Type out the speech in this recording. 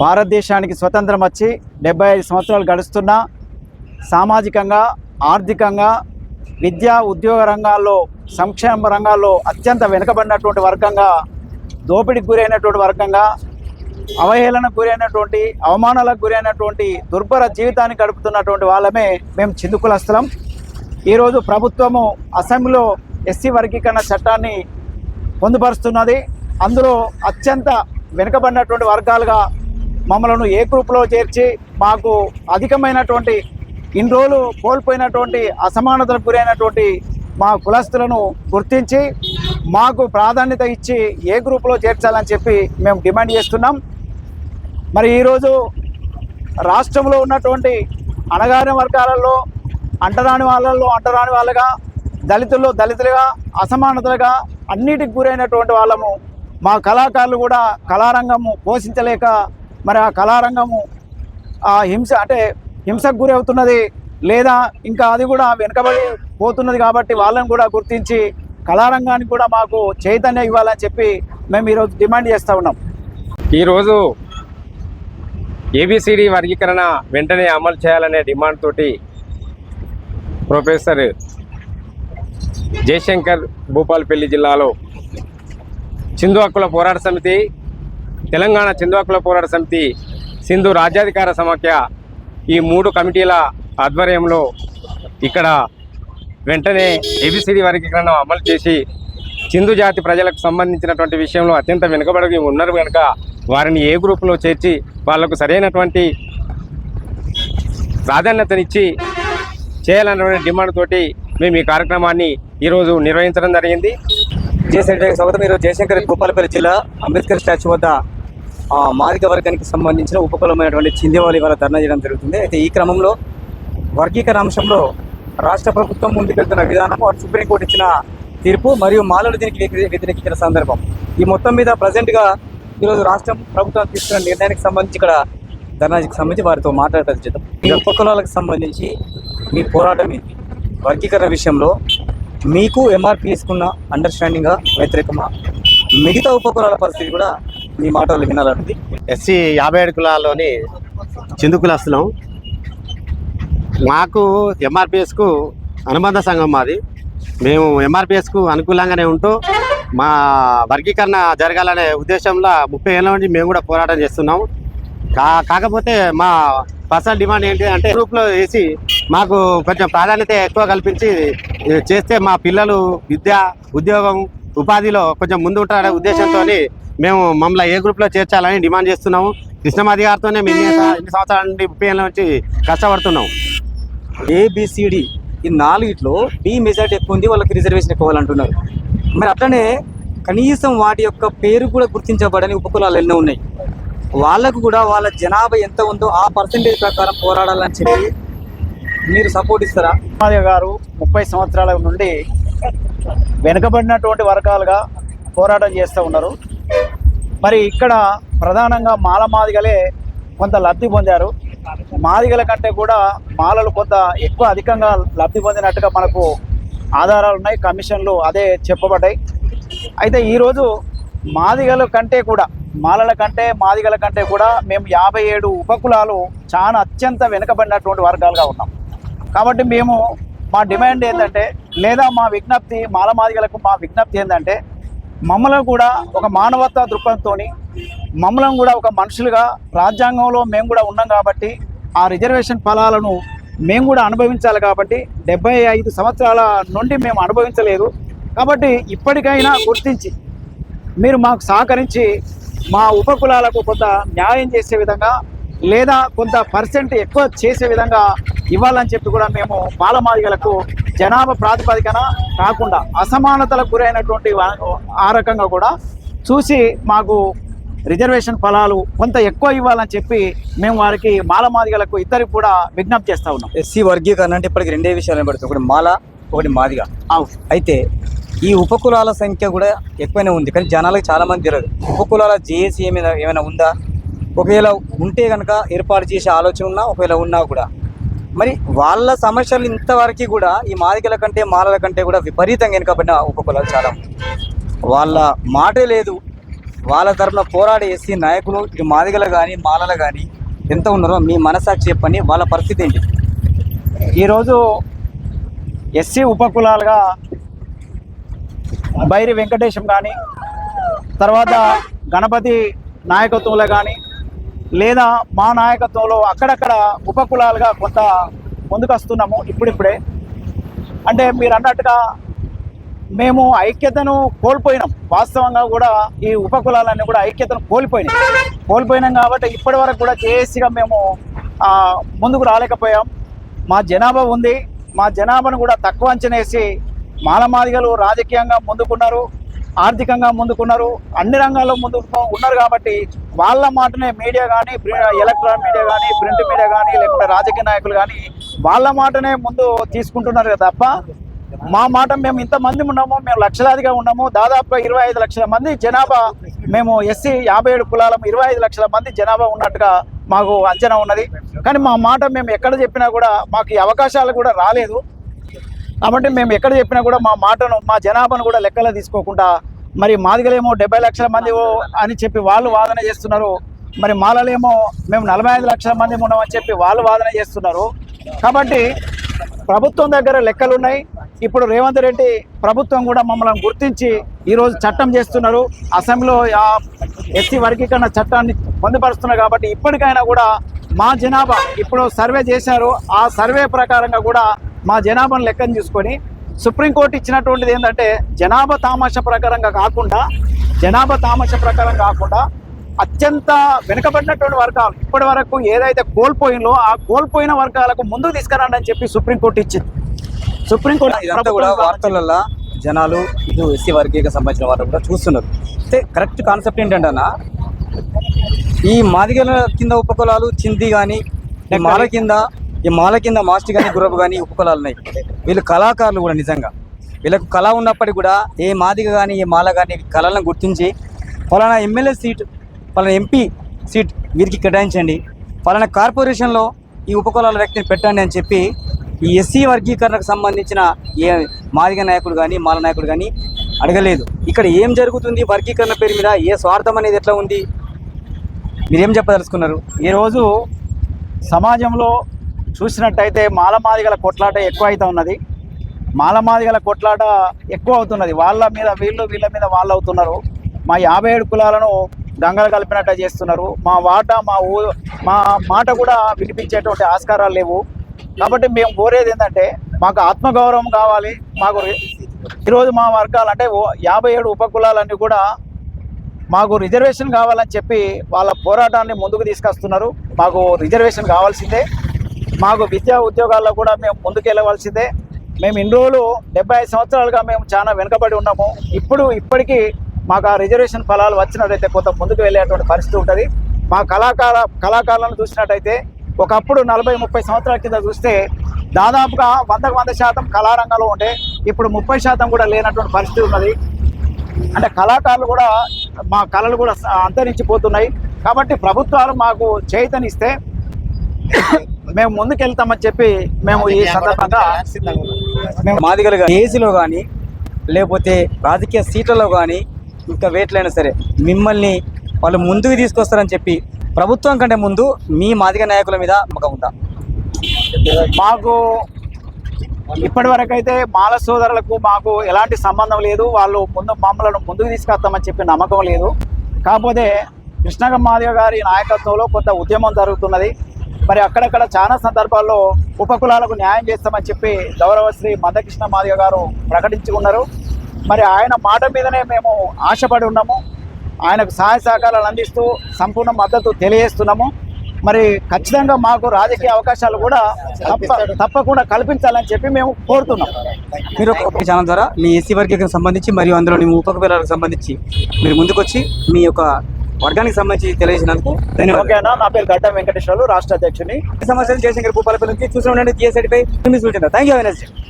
భారతదేశానికి స్వతంత్రం వచ్చి డెబ్బై ఐదు సంవత్సరాలు గడుస్తున్నా సామాజికంగా ఆర్థికంగా విద్యా ఉద్యోగ రంగాల్లో సంక్షేమ రంగాల్లో అత్యంత వెనుకబడినటువంటి వర్గంగా దోపిడీకి గురైనటువంటి వర్గంగా అవహేళనకు గురైనటువంటి అవమానాలకు గురైనటువంటి దుర్భర జీవితాన్ని గడుపుతున్నటువంటి వాళ్ళమే మేము చిందుకులస్థలం ఈరోజు ప్రభుత్వము అసెంబ్లీలో ఎస్సీ వర్గీకరణ చట్టాన్ని పొందుపరుస్తున్నది. అందులో అత్యంత వెనుకబడినటువంటి వర్గాలుగా మమ్మలను ఏ గ్రూప్లో చేర్చి మాకు అధికమైనటువంటి ఇన్ని రోజులు కోల్పోయినటువంటి అసమానతలకు గురైనటువంటి మా కులస్తులను గుర్తించి మాకు ప్రాధాన్యత ఇచ్చి ఏ గ్రూపులో చేర్చాలని చెప్పి మేము డిమాండ్ చేస్తున్నాం. మరి ఈరోజు రాష్ట్రంలో ఉన్నటువంటి అణగారిన వర్గాలలో అంటరాని వాళ్ళల్లో అంటరాని వాళ్ళగా దళితుల్లో దళితులుగా అసమానతలుగా అన్నిటికి గురైనటువంటి వాళ్ళము. మా కళాకారులు కూడా కళారంగము పోషించలేక మరి ఆ కళారంగము ఆ హింస అంటే హింసకు గురి అవుతున్నది లేదా ఇంకా అది కూడా వెనుకబడి పోతున్నది కాబట్టి వాళ్ళని కూడా గుర్తించి కళారంగానికి కూడా మాకు చైతన్యం ఇవ్వాలని చెప్పి మేము ఈరోజు డిమాండ్ చేస్తూ ఉన్నాం. ఈరోజు ఏబిసిడి వర్గీకరణ వెంటనే అమలు చేయాలనే డిమాండ్ తోటి ప్రొఫెసర్ జయశంకర్ భూపాలపల్లి జిల్లాలో చిందు హక్కుల పోరాట సమితి తెలంగాణ సింధు పోరాట సమితి సింధు రాజ్యాధికార సమాఖ్య ఈ మూడు కమిటీల ఆధ్వర్యంలో ఇక్కడ వెంటనే ఏబిసిడి వర్గీకరణ అమలు చేసి సింధు జాతి ప్రజలకు సంబంధించినటువంటి విషయంలో అత్యంత వెనుకబడి ఉన్నారు కనుక వారిని ఏ గ్రూపులో చేర్చి వాళ్ళకు సరైనటువంటి ప్రాధాన్యతనిచ్చి చేయాలన్నటువంటి డిమాండ్ తోటి మేము ఈ కార్యక్రమాన్ని ఈరోజు నిర్వహించడం జరిగింది. జయశంకర్ స్వాగతం. ఈరోజు జయశంకర్ గోపాలపల్లి జిల్లా అంబేద్కర్ స్టాచ్యూ వద్ద మాదిక వర్గానికి సంబంధించిన ఉపకులమైనటువంటి చిందేవాలి ఇవాళ ధర్నా చేయడం జరుగుతుంది. అయితే ఈ క్రమంలో వర్గీకరణ అంశంలో రాష్ట్ర ప్రభుత్వం ముందుకెళ్తున్న విధానం అటు సుప్రీంకోర్టు ఇచ్చిన తీర్పు మరియు మాలలు దీనికి వ్యతిరేకించిన సందర్భం. ఈ మొత్తం మీద ప్రజెంట్గా ఈరోజు రాష్ట్రం ప్రభుత్వం తీసుకున్న నిర్ణయానికి సంబంధించి ఇక్కడ ధర్నాకి సంబంధించి వారితో మాట్లాడటం చేద్దాం. ఈ ఉపకులాలకు సంబంధించి మీ పోరాటం ఏంటి? వర్గీకరణ విషయంలో మీకు ఎమ్ఆర్పి తీసుకున్న అండర్స్టాండింగ్గా వ్యతిరేకమా? మిగతా ఉపకులాల పరిస్థితి కూడా మీ మాటలు వినాలండి. ఎస్సీ యాభై ఏడు కులాల్లోని చిందు మాకు ఎంఆర్పిఎస్కు అనుబంధ సంఘం మాది. మేము ఎంఆర్పిఎస్కు అనుకూలంగానే ఉంటూ మా వర్గీకరణ జరగాలనే ఉద్దేశంలో ముప్పై ఏళ్ళ నుంచి మేము కూడా పోరాటం చేస్తున్నాం. కా కాకపోతే మా పర్సనల్ డిమాండ్ ఏంటి అంటే గ్రూప్లో వేసి మాకు కొంచెం ప్రాధాన్యత ఎక్కువ కల్పించి చేస్తే మా పిల్లలు విద్య ఉద్యోగం ఉపాధిలో కొంచెం ముందు ఉంటారనే ఉద్దేశంతో మేము మమ్మల్ని ఏ గ్రూప్లో చేర్చాలని డిమాండ్ చేస్తున్నాము. కృష్ణమాది గారితోనే మేము ఇన్ని సంవత్సరాల నుండి ముప్పై నుంచి కష్టపడుతున్నాం. ఏబిసిడి ఈ నాలుగిట్లో బి మెజార్టీ ఎక్కువ ఉంది వాళ్ళకి రిజర్వేషన్ ఎక్కువ అంటున్నారు. మరి అట్లనే కనీసం వాటి యొక్క పేరు కూడా గుర్తించబడని ఉపకులాలు ఎన్నో ఉన్నాయి. వాళ్ళకు కూడా వాళ్ళ జనాభా ఎంత ఉందో ఆ పర్సంటేజ్ ప్రకారం పోరాడాలని చెప్పి మీరు సపోర్ట్ ఇస్తారా? గారు ముప్పై సంవత్సరాల నుండి వెనుకబడినటువంటి వర్గాలుగా పోరాటం చేస్తూ ఉన్నారు. మరి ఇక్కడ ప్రధానంగా మాల మాదిగలే కొంత లబ్ధి పొందారు. మాదిగల కంటే కూడా మాలలు కొంత ఎక్కువ అధికంగా లబ్ధి పొందినట్టుగా మనకు ఆధారాలు ఉన్నాయి కమిషన్లు అదే చెప్పబడ్డాయి. అయితే ఈరోజు మాదిగల కంటే కూడా మాలల కంటే మాదిగల కంటే కూడా మేము యాభై ఏడు ఉపకులాలు చాలా అత్యంత వెనుకబడినటువంటి వర్గాలుగా ఉన్నాం. కాబట్టి మేము మా డిమాండ్ ఏంటంటే లేదా మా విజ్ఞప్తి మాలమాదిగలకు మా విజ్ఞప్తి ఏంటంటే మమ్మల్ని కూడా ఒక మానవత్వ దృక్పథంతో మమ్మల్ని కూడా ఒక మనుషులుగా రాజ్యాంగంలో మేము కూడా ఉన్నాం కాబట్టి ఆ రిజర్వేషన్ ఫలాలను మేము కూడా అనుభవించాలి కాబట్టి డెబ్బై ఐదు సంవత్సరాల నుండి మేము అనుభవించలేదు. కాబట్టి ఇప్పటికైనా గుర్తించి మీరు మాకు సహకరించి మా ఉపకులాలకు కొంత న్యాయం చేసే విధంగా లేదా కొంత పర్సెంట్ ఎక్కువ చేసే విధంగా ఇవ్వాలని చెప్పి కూడా మేము బాలమాదిగలకు జనాభా ప్రాతిపదికన కాకుండా అసమానతలకు గురైనటువంటి ఆ రకంగా కూడా చూసి మాకు రిజర్వేషన్ ఫలాలు కొంత ఎక్కువ ఇవ్వాలని చెప్పి మేము వారికి మాలమాదిగలకు ఇద్దరికి కూడా విజ్ఞప్తి చేస్తా ఉన్నాం. ఎస్సీ వర్గీకరణ అంటే ఇప్పటికి రెండే విషయాలు పడుతుంది ఒకటి మాల ఒకటి మాదిగా. అయితే ఈ ఉపకులాల సంఖ్య కూడా ఎక్కువనే ఉంది కానీ జనాలకు చాలా మంది తెలియదు. ఉపకులాల జేఏసీ ఏమైనా ఏమైనా ఉందా? ఒకవేళ ఉంటే కనుక ఏర్పాటు చేసే ఆలోచన ఉన్నా ఒకవేళ ఉన్నా కూడా. మరి వాళ్ళ సమస్యలు ఇంతవరకు కూడా ఈ మాదికల కంటే మాలల కంటే కూడా విపరీతంగా వెనుకబడిన ఉపకులాలు చాలా వాళ్ళ మాటే లేదు. వాళ్ళ తరఫున పోరాడే ఎస్సీ నాయకులు ఇటు మాదిగలు కానీ మాలల కానీ ఎంత ఉన్నారో మీ మనసాక్షి చెప్పని వాళ్ళ పరిస్థితి ఏంటి? ఈరోజు ఎస్సీ ఉపకులాలుగా బైరి వెంకటేశం కానీ తర్వాత గణపతి నాయకత్వంలో కానీ లేదా మా నాయకత్వంలో అక్కడక్కడ ఉపకులాలుగా కొంత ముందుకొస్తున్నాము ఇప్పుడిప్పుడే. అంటే మీరు అన్నట్టుగా మేము ఐక్యతను కోల్పోయినాం. వాస్తవంగా కూడా ఈ ఉపకులాలన్నీ కూడా ఐక్యతను కోల్పోయినాయి. కోల్పోయినాం కాబట్టి ఇప్పటి వరకు కూడా జేఏసీగా మేము ముందుకు రాలేకపోయాం. మా జనాభా ఉంది. మా జనాభాను కూడా తక్కువ అంచనేసి మాలమాదిగలు రాజకీయంగా ముందుకున్నారు. ఆర్థికంగా ముందుకున్నారు అన్ని రంగాల్లో ముందుకు ఉన్నారు కాబట్టి వాళ్ళ మాటనే మీడియా కానీ ఎలక్ట్రానిక్ మీడియా కానీ ప్రింట్ మీడియా కానీ లేకుంటే రాజకీయ నాయకులు కానీ వాళ్ళ మాటనే ముందు తీసుకుంటున్నారు కదా తప్ప మా మాట మేము ఇంతమంది ఉన్నాము మేము లక్షలాదిగా ఉన్నాము దాదాపుగా ఇరవై ఐదు లక్షల మంది జనాభా మేము ఎస్సీ యాభై ఏడు కులాలం ఇరవై ఐదు లక్షల మంది జనాభా ఉన్నట్టుగా మాకు అంచనా ఉన్నది. కానీ మా మాట మేము ఎక్కడ చెప్పినా కూడా మాకు అవకాశాలు కూడా రాలేదు. కాబట్టి మేము ఎక్కడ చెప్పినా కూడా మా మాటను మా జనాభాను కూడా లెక్కలో తీసుకోకుండా మరి మాదిగలేమో డెబ్బై లక్షల మంది అని చెప్పి వాళ్ళు వాదన చేస్తున్నారు. మరి మాలలేమో మేము నలభై ఐదు లక్షల మంది ఉన్నామని చెప్పి వాళ్ళు వాదన చేస్తున్నారు. కాబట్టి ప్రభుత్వం దగ్గర లెక్కలు ఉన్నాయి. ఇప్పుడు రేవంత్ రెడ్డి ప్రభుత్వం కూడా మమ్మల్ని గుర్తించి ఈరోజు చట్టం చేస్తున్నారు. అసెంబ్లీలో ఎస్సీ వర్గీకరణ చట్టాన్ని పొందుపరుస్తున్నారు కాబట్టి ఇప్పటికైనా కూడా మా జనాభా ఇప్పుడు సర్వే చేశారు. ఆ సర్వే ప్రకారంగా కూడా మా జనాభాను లెక్కను చూసుకొని సుప్రీంకోర్టు ఇచ్చినటువంటిది ఏంటంటే జనాభా తామాష ప్రకారంగా కాకుండా జనాభా తామాష ప్రకారం కాకుండా అత్యంత వెనుకబడినటువంటి వర్గాలు ఇప్పటి వరకు ఏదైతే కోల్పోయిందో ఆ కోల్పోయిన వర్గాలకు ముందుకు తీసుకురండి అని చెప్పి సుప్రీంకోర్టు ఇచ్చింది. సుప్రీంకోర్టు ఇదంతా కూడా వార్తలలో జనాలు ఇటు ఎస్సీ వర్గీకి సంబంధించిన వారు కూడా చూస్తున్నారు. అయితే కరెక్ట్ కాన్సెప్ట్ ఏంటంటే అన్న ఈ మాదిగల కింద ఉపకులాలు చింది కానీ మాల కింద ఈ మాల కింద మాస్టి కానీ గుర్రపు కానీ ఉపకులాలు ఉన్నాయి. వీళ్ళు కళాకారులు కూడా నిజంగా. వీళ్ళకు కళ ఉన్నప్పటికీ కూడా ఏ మాదిగ కానీ ఏ మాల కానీ కళలను గుర్తించి ఫలానా ఎమ్మెల్యే సీట్ ఫలానా ఎంపీ సీట్ వీరికి కేటాయించండి. ఫలానా కార్పొరేషన్లో ఈ ఉపకులాల వ్యక్తిని పెట్టండి అని చెప్పి ఈ ఎస్సీ వర్గీకరణకు సంబంధించిన ఏ మాదిగ నాయకుడు కానీ మాల నాయకుడు కానీ అడగలేదు. ఇక్కడ ఏం జరుగుతుంది? వర్గీకరణ పేరు మీద ఏ స్వార్థం అనేది ఎట్లా ఉంది? మీరేం చెప్పదలుచుకున్నారు? ఈరోజు సమాజంలో చూసినట్టయితే మాలమాదిగల కొట్లాట ఎక్కువ అవుతా ఉన్నది. మాలమాదిగల కొట్లాట ఎక్కువ అవుతున్నది వాళ్ళ మీద వీళ్ళు వీళ్ళ మీద వాళ్ళు అవుతున్నారు మా యాభై ఏడు కులాలను గంగలు కలిపినట్టు చేస్తున్నారు. మా వాట మా ఊ మా మాట కూడా వినిపించేటువంటి ఆస్కారాలు లేవు. కాబట్టి మేము కోరేది ఏంటంటే మాకు ఆత్మగౌరవం కావాలి. మాకు ఈరోజు మా వర్గాలు అంటే ఓ- యాభై ఏడు ఉపకులాలన్నీ కూడా మాకు రిజర్వేషన్ కావాలని చెప్పి వాళ్ళ పోరాటాన్ని ముందుకు తీసుకొస్తున్నారు. మాకు రిజర్వేషన్ కావాల్సిందే. మాకు విద్యా ఉద్యోగాల్లో కూడా మేము ముందుకెళ్ళవలసిందే. మేము ఇన్ని రోజులు డెబ్బై ఐదు సంవత్సరాలుగా మేము చాలా వెనుకబడి ఉన్నాము. ఇప్పుడు ఇప్పటికీ మాకు ఆ రిజర్వేషన్ ఫలాలు వచ్చినట్టయితే కొంత ముందుకు వెళ్ళేటువంటి పరిస్థితి ఉంటుంది. మా కళాకార కళాకారులను చూసినట్టయితే ఒకప్పుడు నలభై ముప్పై సంవత్సరాల కింద చూస్తే దాదాపుగా వందకు వంద శాతం కళారంగంలో ఉంటే ఇప్పుడు ముప్పై శాతం కూడా లేనటువంటి పరిస్థితి ఉన్నది. అంటే కళాకారులు కూడా మా కళలు కూడా అంతరించిపోతున్నాయి. కాబట్టి ప్రభుత్వాలు మాకు చైతన్యస్తే మేము ముందుకెళ్తామని చెప్పి మేము ఈ సందర్భంగా మేము మాదిగలు కానీ ఏసీలో కానీ లేకపోతే రాజకీయ సీట్లలో కానీ ఇంకా వేట్లైనా సరే మిమ్మల్ని వాళ్ళు ముందుకు తీసుకొస్తారని చెప్పి ప్రభుత్వం కంటే ముందు మీ మాదిగ నాయకుల మీద నమ్మకం ఉందా? మాకు ఇప్పటి వరకు అయితే మాల సోదరులకు మాకు ఎలాంటి సంబంధం లేదు. వాళ్ళు ముందు మమ్మలను ముందుకు తీసుకొస్తామని చెప్పి నమ్మకం లేదు. కాకపోతే కృష్ణగ మాదిగ గారి నాయకత్వంలో కొంత ఉద్యమం జరుగుతున్నది. మరి అక్కడక్కడ చాలా సందర్భాల్లో ఉపకులాలకు న్యాయం చేస్తామని చెప్పి గౌరవశ్రీ మందకృష్ణ మాదిగ గారు ప్రకటించుకున్నారు మరి ఆయన మాట మీదనే మేము ఆశపడి ఉన్నాము. ఆయనకు సహాయ సహకారాలు అందిస్తూ సంపూర్ణ మద్దతు తెలియజేస్తున్నాము. మరి ఖచ్చితంగా మాకు రాజకీయ అవకాశాలు కూడా తప్ప తప్పకుండా కల్పించాలని చెప్పి మేము కోరుతున్నాం. మీరు ఛానల్ ద్వారా మీ ఎస్సీ వర్గీకరణకు సంబంధించి మరియు అందులో మీ ఉపకులాలకు సంబంధించి మీరు ముందుకొచ్చి మీ యొక్క వర్గానికి సంబంధించి తెలియజేసినందుకు ఓకేనా? నా పేరు గడ్డ వెంకటేశ్వర్లు రాష్ట్ర అధ్యక్షుని. సమస్యలు జయశంకర్ భూపాలపల్లి నుంచి చూసిన ఉండండి జిఎస్ఐడిపై థ్యాంక్ యూ